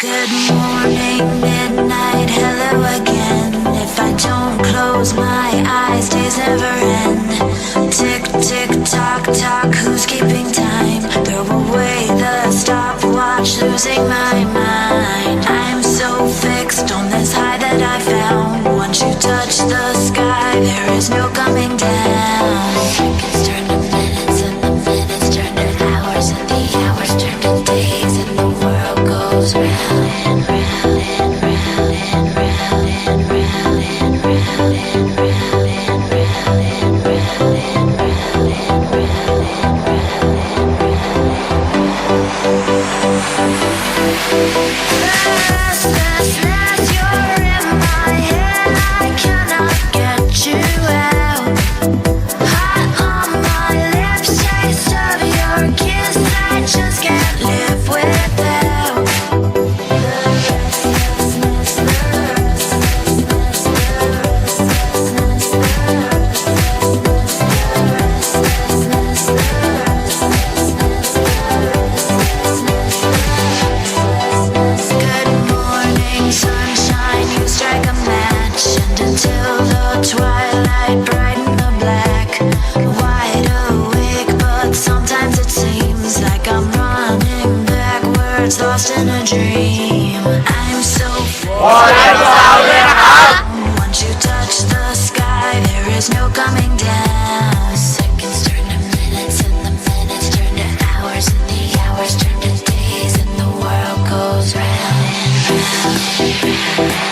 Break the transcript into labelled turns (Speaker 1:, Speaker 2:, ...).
Speaker 1: Good morning, midnight, hello again. If I don't close my eyes, days never end. Tick, tick, tock, tock, who's keeping time? Throw away the stopwatch, losing my mind. I'm so fixed on this high that I found. Once you touch the sky, there is no coming down. last, last, last. Sometimes it seems like I'm running backwards, lost in a dream. I'm so Once you touch the sky, there is no coming down. Seconds turn to minutes, and the minutes turn to hours, and the hours turn to days, and the world goes round and round.